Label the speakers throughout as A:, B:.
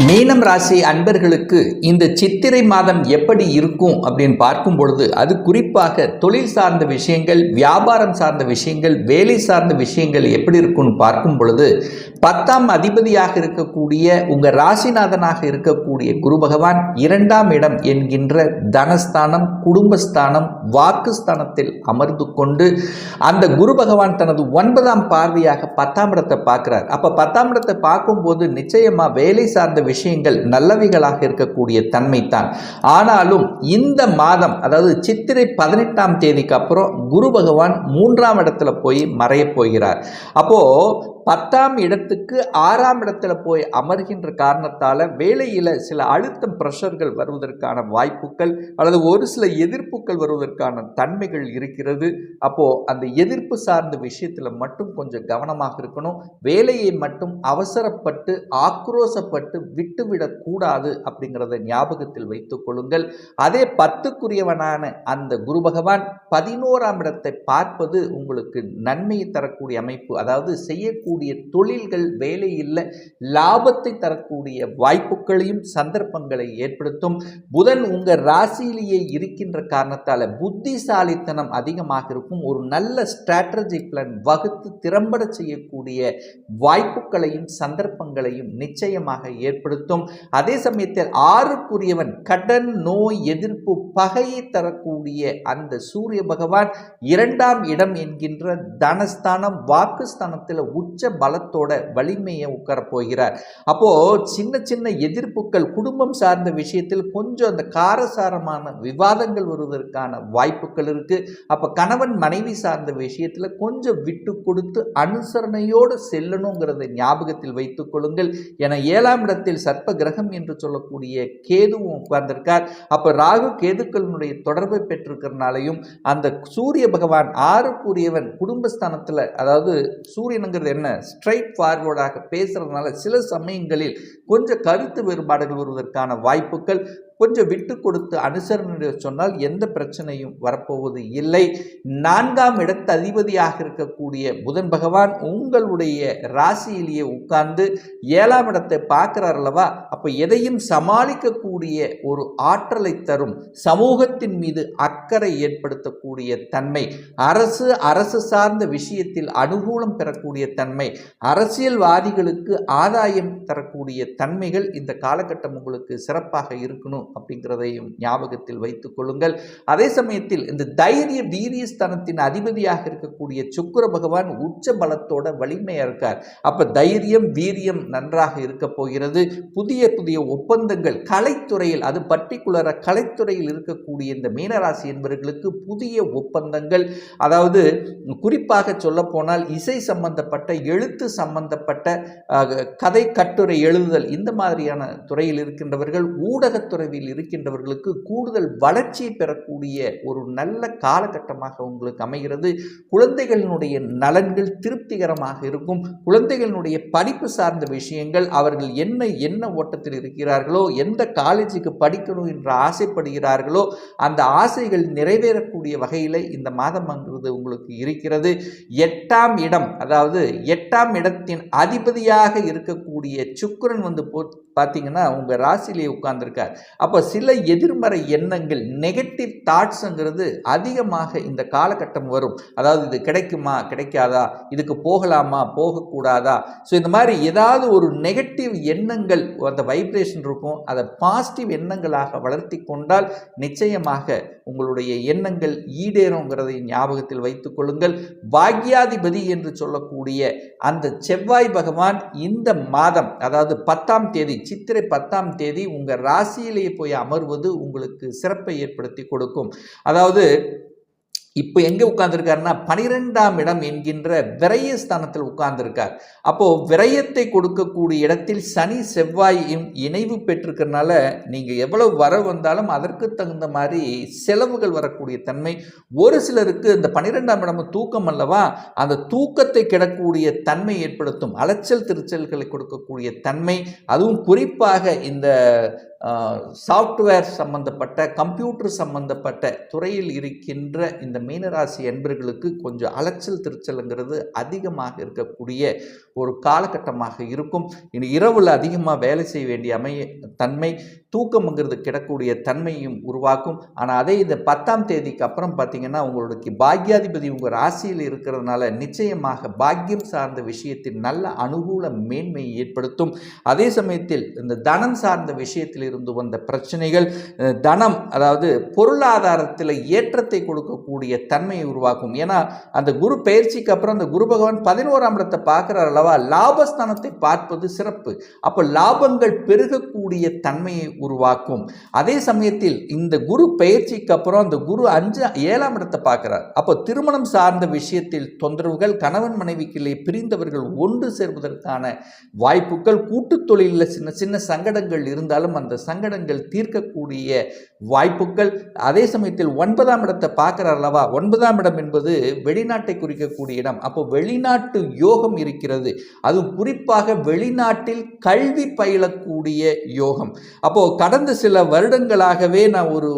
A: மீனம் ராசி அன்பர்களுக்கு இந்த சித்திரை மாதம் எப்படி இருக்கும் அப்படின்னு பார்க்கும் பொழுது அது குறிப்பாக தொழில் சார்ந்த விஷயங்கள் வியாபாரம் சார்ந்த விஷயங்கள் வேலை சார்ந்த விஷயங்கள் எப்படி இருக்கும்னு பார்க்கும் பொழுது பத்தாம் அதிபதியாக இருக்கக்கூடிய உங்கள் ராசிநாதனாக இருக்கக்கூடிய குரு பகவான் இரண்டாம் இடம் என்கின்ற தனஸ்தானம் குடும்பஸ்தானம் வாக்குஸ்தானத்தில் அமர்ந்து கொண்டு அந்த குரு பகவான் தனது ஒன்பதாம் பார்வையாக பத்தாம் இடத்தை பார்க்கிறார். அப்போ பத்தாம் இடத்தை பார்க்கும்போது நிச்சயமா வேலை சார்ந்த விஷயங்கள் நல்லவைகளாக இருக்கக்கூடிய தன்மை தான் ஆனாலும் இந்த மாதம் அதாவது சித்திரை பதினெட்டாம் தேதிக்கு அப்புறம் குரு பகவான் மூன்றாம் இடத்துல போய் மறையப் போகிறார். அப்போ பத்தாம் இடத்துக்கு ஆறாம் இடத்துல போய் அமர்கின்ற காரணத்தால் வேலையில் சில அழுத்தம் ப்ரெஷர்கள் வருவதற்கான வாய்ப்புகள் அல்லது ஒரு சில எதிர்ப்புகள் வருவதற்கான தன்மைகள் இருக்கிறது. அப்போது அந்த எதிர்ப்பு சார்ந்த விஷயத்தில் மட்டும் கொஞ்சம் கவனமாக இருக்கணும். வேலையை மட்டும் அவசரப்பட்டு ஆக்ரோசப்பட்டு விட்டுவிடக்கூடாது அப்படிங்கிறத ஞாபகத்தில் வைத்துக் கொள்ளுங்கள். அதே பத்துக்குரியவனான அந்த குரு பகவான் பதினோராம் இடத்தை பார்ப்பது உங்களுக்கு நன்மையை தரக்கூடிய அமைப்பு. அதாவது செய்யக்கூடிய தொழில்கள் வேலையில் லாபத்தை தரக்கூடிய வாய்ப்புகளையும் சந்தர்ப்பங்களை ஏற்படுத்தும். புதன் உங்கள் ராசியிலேயே இருக்கின்ற காரணத்தால் புத்திசாலித்தனம் அதிகமாக இருக்கும். ஒரு நல்ல ஸ்ட்ராட்டஜி பிளான் வகுத்து திறம்பட செய்யக்கூடிய வாய்ப்புகளையும் சந்தர்ப்பங்களையும் நிச்சயமாக ஏற்படுத்தும். அதே சமயத்தில் ஆறுக்குரியவன் கடன் நோய் எதிர்ப்பு பகையை தரக்கூடிய அந்த சூரிய பகவான் இரண்டாம் இடம் என்கின்ற தனஸ்தானம் வாக்குஸ்தானத்தில் உச்ச பலத்தோட வலிமையை உட்கார போகிறார். அப்போ சின்ன சின்ன எதிர்ப்புகள் குடும்பம் சார்ந்த விஷயத்தில் கொஞ்சம் அந்த காரசாரமான விவாதங்கள் வருவதற்கான வாய்ப்புகள் இருக்கு. அப்போ கணவன் மனைவி சார்ந்த விஷயத்தில் கொஞ்சம் விட்டு கொடுத்து அனுசரணையோடு செல்லணுங்கிறத ஞாபகத்தில் வைத்துக் கொள்ளுங்கள். என ஏழாம் இடத்தில் சர்ப்ப கிரகம் என்று சொல்லக்கூடிய கேதுவும் உட்கார்ந்திருக்கார். அப்போ ராகு கேதுக்களினுடைய தொடர்பை பெற்றிருக்கிறனாலையும் அந்த சூரிய பகவான் ஆறுக்குரியவன் குடும்பஸ்தானத்தில் அதாவது சூரியனுங்கிறது என்ன? ஸ்ட்ரைட் ஃபார்வர்டாக பேசுகிறதுனால சில சமயங்களில் கொஞ்சம் கருத்து வேறுபாடுகள் வருவதற்கான வாய்ப்புகள் கொஞ்சம் விட்டு கொடுத்து அனுசரணை சொன்னால் எந்த பிரச்சனையும் வரப்போவது இல்லை. நான்காம் இடத்து அதிபதியாக இருக்கக்கூடிய புதன் பகவான் உங்களுடைய ராசியிலேயே உட்கார்ந்து ஏழாம் இடத்தை பார்க்கிறார் அல்லவா? அப்போ எதையும் சமாளிக்கக்கூடிய ஒரு ஆற்றலை தரும் சமூகத்தின் மீது அக்கறை ஏற்படுத்தக்கூடிய தன்மை அரசு அரசு சார்ந்த விஷயத்தில் அனுகூலம் பெறக்கூடிய தன்மை அரசியல்வாதிகளுக்கு ஆதாயம் தரக்கூடிய தன்மைகள் இந்த காலகட்டம் உங்களுக்கு சிறப்பாக இருக்கணும். அப்படிங்கிறதையும் ஞாபகத்தில் வைத்துக் கொள்ளுங்கள். அதே சமயத்தில் இந்த தைரிய வீரியஸ்தானத்தின் அதிபதியாக இருக்கக்கூடிய சுக்கர பகவான் உச்ச பலத்தோட வலிமையாக இருக்கார். அப்ப தைரியம் வீரியம் நன்றாக இருக்க போகிறது. புதிய புதிய ஒப்பந்தங்கள் கலைத்துறையில் அது பர்டிகுலராக கலைத்துறையில் இருக்கக்கூடிய இந்த மீனராசி என்பவர்களுக்கு புதிய ஒப்பந்தங்கள். அதாவது குறிப்பாக சொல்ல போனால் இசை சம்பந்தப்பட்ட எழுத்து சம்பந்தப்பட்ட கதை கட்டுரை எழுதுதல் இந்த மாதிரியான துறையில் இருக்கின்றவர்கள் ஊடகத்துறையில் இருக்கின்றவர்களுக்கு கூடுதல் வளர்ச்சியை பெறக்கூடிய ஒரு நல்ல காலகட்டமாக உங்களுக்கு அமைகிறது. குழந்தைகளினுடைய நலன்கள் திருப்திகரமாக இருக்கும். குழந்தைகளினுடைய படிப்பு சார்ந்த விஷயங்கள் அவர்கள் என்ன என்ன ஓட்டத்தில் இருக்கிறார்களோ எந்த காலேஜுக்கு படிக்கணும் என்று ஆசைப்படுகிறார்களோ அந்த ஆசைகள் நிறைவேறக்கூடிய வகையில் இந்த மாதம் அங்கிறது உங்களுக்கு இருக்கிறது. எட்டாம் இடம் அதாவது எட்டாம் இடத்தின் அதிபதியாக இருக்கக்கூடிய சுக்கரன் வந்து போ பார்த்தீங்கன்னா உங்கள் ராசியிலேயே உட்கார்ந்துருக்கார். அப்போ அப்போ சில எதிர்மறை எண்ணங்கள் நெகட்டிவ் தாட்ஸுங்கிறது அதிகமாக இந்த காலகட்டம் வரும். அதாவது இது கிடைக்குமா கிடைக்காதா இதுக்கு போகலாமா போகக்கூடாதா? ஸோ இந்த மாதிரி ஏதாவது ஒரு நெகட்டிவ் எண்ணங்கள் அந்த வைப்ரேஷன் இருக்கும் அதை பாசிட்டிவ் எண்ணங்களாக வளர்த்தி கொண்டால் நிச்சயமாக உங்களுடைய எண்ணங்கள் ஈடேறுங்கிறதை ஞாபகத்தில் வைத்துக் கொள்ளுங்கள். பாக்யாதிபதி என்று சொல்லக்கூடிய அந்த செவ்வாய் பகவான் இந்த மாதம் அதாவது பத்தாம் தேதி சித்திரை பத்தாம் தேதி உங்கள் ராசியிலேயே போய் அமர்வது உங்களுக்கு சிறப்பை ஏற்படுத்தி கொடுக்கும். அதாவது இப்போ எங்கே உட்கார்ந்துருக்காருன்னா பனிரெண்டாம் இடம் என்கின்ற விரயஸ்தானத்தில் உட்கார்ந்துருக்கார். அப்போது விரயத்தை கொடுக்கக்கூடிய இடத்தில் சனி செவ்வாயும் இணைவு பெற்றிருக்கிறனால நீங்கள் எவ்வளவு வர வந்தாலும் அதற்கு தகுந்த மாதிரி செலவுகள் வரக்கூடிய தன்மை. ஒரு சிலருக்கு இந்த பனிரெண்டாம் இடம் தூக்கம் அல்லவா அந்த தூக்கத்தை கிடக்கூடிய தன்மை ஏற்படுத்தும். அலைச்சல் திருச்சல்களை கொடுக்கக்கூடிய தன்மை. அதுவும் குறிப்பாக இந்த சாஃப்ட்வேர் சம்பந்தப்பட்ட கம்ப்யூட்டர் சம்பந்தப்பட்ட துறையில் இருக்கின்ற இந்த மீனராசி என்பர்களுக்கு கொஞ்சம் அலைச்சல் திருச்சலுங்கிறது அதிகமாக இருக்கக்கூடிய ஒரு காலகட்டமாக இருக்கும். இனி இரவில் அதிகமாக வேலை செய்ய வேண்டிய அமைய தன்மை தூக்கம்ங்கிறது கிடக்கூடிய தன்மையும் உருவாக்கும். ஆனால் அதே இந்த பத்தாம் தேதிக்கு அப்புறம் பார்த்தீங்கன்னா உங்களுக்கு பாக்யாதிபதி உங்கள் ராசியில் இருக்கிறதுனால நிச்சயமாக பாக்கியம் சார்ந்த விஷயத்தில் நல்ல அனுகூல மேன்மையை ஏற்படுத்தும். அதே சமயத்தில் இந்த தனம் சார்ந்த விஷயத்தில் இருந்து வந்த பிரச்சனைகள் தனம் அதாவது பொருளாதாரத்தில் ஏற்றத்தை கொடுக்கக்கூடிய தன்மையை உருவாக்கும். ஏன்னா அந்த குரு பயிற்சிக்கு அப்புறம் அந்த குரு பகவான் பதினோராம் இடத்தை பார்க்குறார் அல்லவா? லாபஸ்தானத்தை பார்ப்பது சிறப்பு. அப்போ லாபங்கள் பெருகக்கூடிய தன்மையை உருவாக்கும். அதே சமயத்தில் இந்த குரு பயிற்சிக்கு அப்புறம் அந்த குரு அஞ்சு ஏழாம் இடத்தை பார்க்கிறார். அப்போ திருமணம் சார்ந்த விஷயத்தில் தொந்தரவுகள் கணவன் மனைவிக்கிலே பிரிந்தவர்கள் ஒன்று சேர்வதற்கான வாய்ப்புகள் கூட்டுத் தொழிலில் சின்ன சின்ன சங்கடங்கள் இருந்தாலும் அந்த சங்கடங்கள் தீர்க்கக்கூடிய வாய்ப்புகள். அதே சமயத்தில் ஒன்பதாம் இடத்தை பார்க்குறார் அல்லவா? ஒன்பதாம் இடம் என்பது வெளிநாட்டை குறிக்கக்கூடிய இடம். அப்போ வெளிநாட்டு யோகம் இருக்கிறது. அதுவும் குறிப்பாக வெளிநாட்டில் கல்வி பயிலக்கூடிய யோகம். அப்போது கடந்த சில வருடங்களாகவே நான் ஒரு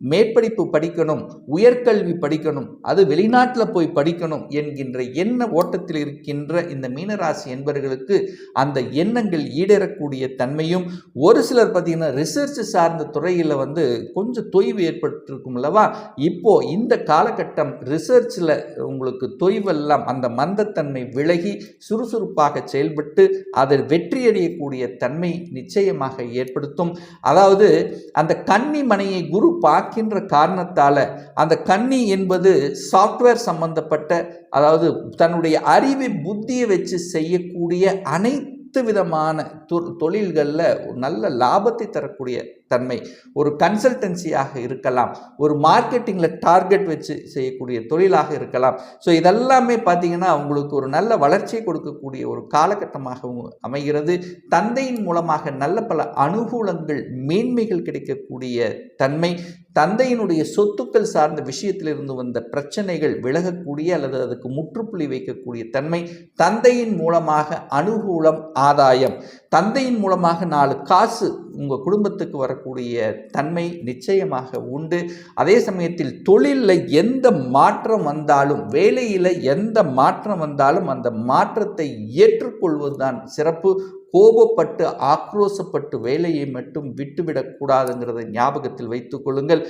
A: மேற்படிப்பு படிக்கணும் உயர்கல்வி படிக்கணும் அது வெளிநாட்டில் போய் படிக்கணும் என்கின்ற எண்ண ஓட்டத்தில் இருக்கின்ற இந்த மீனராசி என்பவர்களுக்கு அந்த எண்ணங்கள் ஈடேறக்கூடிய தன்மையும் ஒரு சிலர் பார்த்தீங்கன்னா ரிசர்ச் சார்ந்த துறையில் வந்து கொஞ்சம் தொய்வு ஏற்பட்டிருக்கும் அல்லவா? இப்போ இந்த காலகட்டம் ரிசர்ச்சில் உங்களுக்கு தொய்வெல்லாம் அந்த மந்தத்தன்மை விலகி சுறுசுறுப்பாக செயல்பட்டு அதில் வெற்றியடையக்கூடிய தன்மை நிச்சயமாக ஏற்படுத்தும். அதாவது அந்த கன்னி மனையை குரு பார்க்கின்ற காரணத்தால் அந்த கன்னி என்பது சாஃப்ட்வேர் சம்பந்தப்பட்ட அதாவது தன்னுடைய அறிவை புத்தியை வச்சு செய்யக்கூடிய அனைத்து விதமான தொ தொழில்களில் ஒரு நல்ல லாபத்தை தரக்கூடிய தன்மை. ஒரு கன்சல்டன்சியாக இருக்கலாம். ஒரு மார்க்கெட்டிங்கில் டார்கெட் வச்சு செய்யக்கூடிய தொழிலாக இருக்கலாம். ஸோ இதெல்லாமே பார்த்தீங்கன்னா அவங்களுக்கு ஒரு நல்ல வளர்ச்சியை கொடுக்கக்கூடிய ஒரு காலகட்டமாகவும் அமைகிறது. தந்தையின் மூலமாக நல்ல பல அனுகூலங்கள் மேன்மைகள் கிடைக்கக்கூடிய தன்மை. தந்தையினுடைய சொத்துக்கள் சார்ந்த விஷயத்திலிருந்து வந்த பிரச்சனைகள் விலகக்கூடிய அல்லது அதுக்கு முற்றுப்புள்ளி வைக்கக்கூடிய தன்மை. தந்தையின் மூலமாக அனுகூலம் ஆதாயம். தந்தையின் மூலமாக நாலு காசு உங்கள் குடும்பத்துக்கு வரக்கூடிய தன்மை நிச்சயமாக உண்டு. அதே சமயத்தில் தொழிலில் எந்த மாற்றம் வந்தாலும் வேலையில் எந்த மாற்றம் வந்தாலும் அந்த மாற்றத்தை ஏற்றுக்கொள்வதுதான் சிறப்பு. கோபப்பட்டு ஆக்ரோசப்பட்டு வேலையை மட்டும் விட்டுவிடக்கூடாதுங்கிறத ஞாபகத்தில் வைத்துக்கொள்ளுங்கள்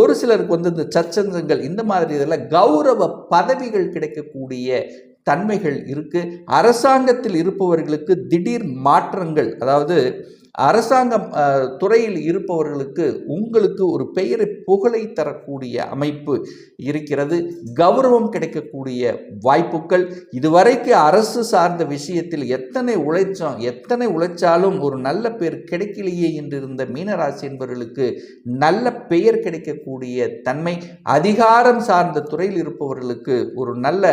A: ஒரு சிலருக்கு வந்து இந்த சச்சங்கங்கள் இந்த மாதிரி இதெல்லாம் கௌரவ பதவிகள் கிடைக்கக்கூடிய தன்மைகள் இருக்குது அரசாங்கத்தில் இருப்பவர்களுக்கு திடீர் மாற்றங்கள் அதாவது அரசாங்கம் துறையில் இருப்பவர்களுக்கு உங்களுக்கு ஒரு பெயரை புகழை தரக்கூடிய அமைப்பு இருக்கிறது. கௌரவம் கிடைக்கக்கூடிய வாய்ப்புகள். இதுவரைக்கு அரசு சார்ந்த விஷயத்தில் எத்தனை உழைச்சோம் எத்தனை உழைச்சாலும் ஒரு நல்ல பேர் கிடைக்கலையே என்றிருந்த மீனராசி என்பவர்களுக்கு நல்ல பெயர் கிடைக்கக்கூடிய தன்மை. அதிகாரம் சார்ந்த துறையில் இருப்பவர்களுக்கு ஒரு நல்ல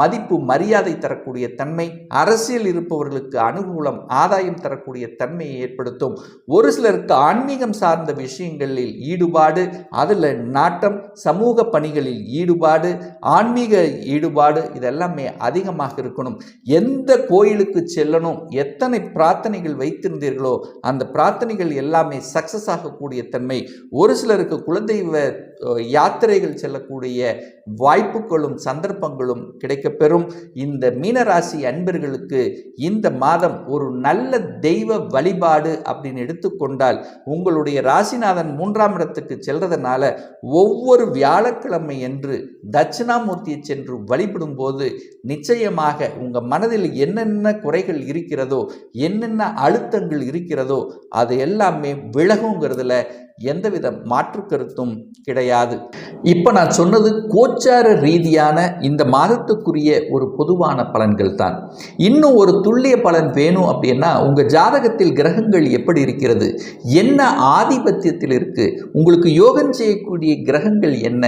A: மதிப்பு மரியாதை தரக்கூடிய தன்மை. அரசியல் இருப்பவர்களுக்கு அனுகூலம் ஆதாயம் தரக்கூடிய தன்மையை ஏற்படுத்தும். ஒரு சிலருக்கு ஆன்மீகம் சார்ந்த விஷயங்களில் ஈடுபாடு அதில் நாட்டம் சமூக பணிகளில் ஈடுபாடு ஆன்மீக ஈடுபாடு இதெல்லாமே அதிகமாக இருக்கணும். எந்த கோயிலுக்கு செல்லணும் எத்தனை பிரார்த்தனைகள் வைத்திருந்தீர்களோ அந்த பிரார்த்தனைகள் எல்லாமே சக்சஸ் ஆகக்கூடிய தன்மை. ஒரு சிலருக்கு குலதெய்வ யாத்திரைகள் செல்லக்கூடிய வாய்ப்புகளும் சந்தர்ப்பங்களும் கிடைக்கப்பெறும். இந்த மீனராசி அன்பர்களுக்கு இந்த மாதம் ஒரு நல்ல தெய்வ வழிபாடு அப்படின்னு எடுத்துக்கொண்டால் உங்களுடைய ராசிநாதன் மூன்றாம் இடத்துக்கு செல்றதுனால ஒவ்வொரு வியாழக்கிழமை என்று தட்சிணாமூர்த்தியை சென்று வழிபடும் போது நிச்சயமாக உங்கள் மனதில் என்னென்ன குறைகள் இருக்கிறதோ என்னென்ன அழுத்தங்கள் இருக்கிறதோ அது எல்லாமே விலகுங்கிறதுல எந்தவித மாற்று கருத்தும் கிடையாது. இப்போ நான் சொன்னது கோச்சார ரீதியான இந்த மாதத்துக்குரிய ஒரு பொதுவான பலன்கள் தான். இன்னும் ஒரு துல்லிய பலன் வேணும் அப்படின்னா உங்கள் ஜாதகத்தில் கிரகங்கள் எப்படி இருக்கிறது? என்ன ஆதிபத்தியத்தில் இருக்குது உங்களுக்கு யோகம் செய்யக்கூடிய கிரகங்கள் என்ன?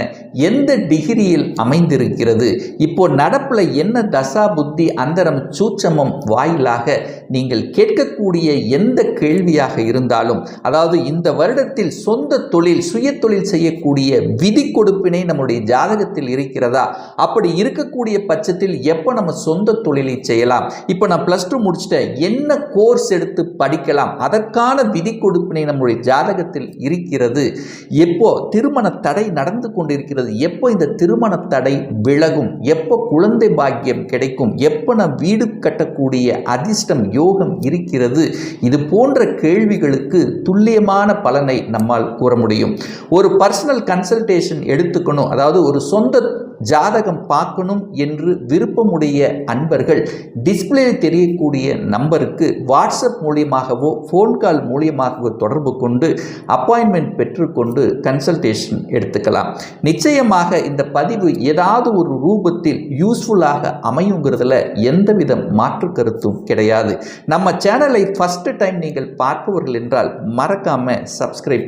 A: எந்த டிகிரியில் அமைந்திருக்கிறது? இப்போ நடப்பில் என்ன தசா புத்தி அந்தரம் சூட்சமம் வாயிலாக நீங்கள் கேட்கக்கூடிய எந்த கேள்வியாக இருந்தாலும் அதாவது இந்த வருடத்தில் சொந்த தொழில் சுய தொழில் செய்யக்கூடிய விதி கொடுப்பினை நம்முடைய ஜாதகத்தில் இருக்கிறதா? அப்படி இருக்கக்கூடிய பட்சத்தில் எப்போ நம்ம சொந்த தொழிலை செய்யலாம்? இப்போ நான் ப்ளஸ் டூ முடிச்சுட்டேன். என்ன கோர்ஸ் எடுத்து படிக்கலாம்? அதற்கான விதி கொடுப்பினை நம்முடைய ஜாதகத்தில் இருக்கிறது. எப்போ திருமண தடை நடந்து கொண்டிருக்கிறது? எப்போ இந்த திருமண தடை விலகும்? எப்போ குழந்தை பாக்கியம் கிடைக்கும்? எப்போ நான் வீடு கட்டக்கூடிய அதிர்ஷ்டம் யோகம் இருக்கிறது? இது போன்ற கேள்விகளுக்கு துல்லியமான பலனை நம்மால் கூற முடியும். ஒரு பர்சனல் கன்சல்டேஷன் எடுத்துக்கணும். அதாவது ஒரு சொந்த ஜாதகம் பார்க்கணும் என்று விருப்பமுடைய அன்பர்கள் டிஸ்பிளே தெரியக்கூடிய நம்பருக்கு வாட்ஸ்அப் மூலியமாகவோ ஃபோன் கால் மூலியமாகவோ தொடர்பு கொண்டு அப்பாயின்மெண்ட் பெற்றுக்கொண்டு கன்சல்டேஷன் எடுத்துக்கலாம். நிச்சயமாக இந்த பதிவு ஏதாவது ஒரு ரூபத்தில் யூஸ்ஃபுல்லாக அமையுங்கிறதுல எந்தவித மாற்று கருத்தும் கிடையாது. நம்ம சேனலை ஃபஸ்ட்டு டைம் நீங்கள் பார்ப்பவர்கள் என்றால் மறக்காம சப்ஸ்கிரைப்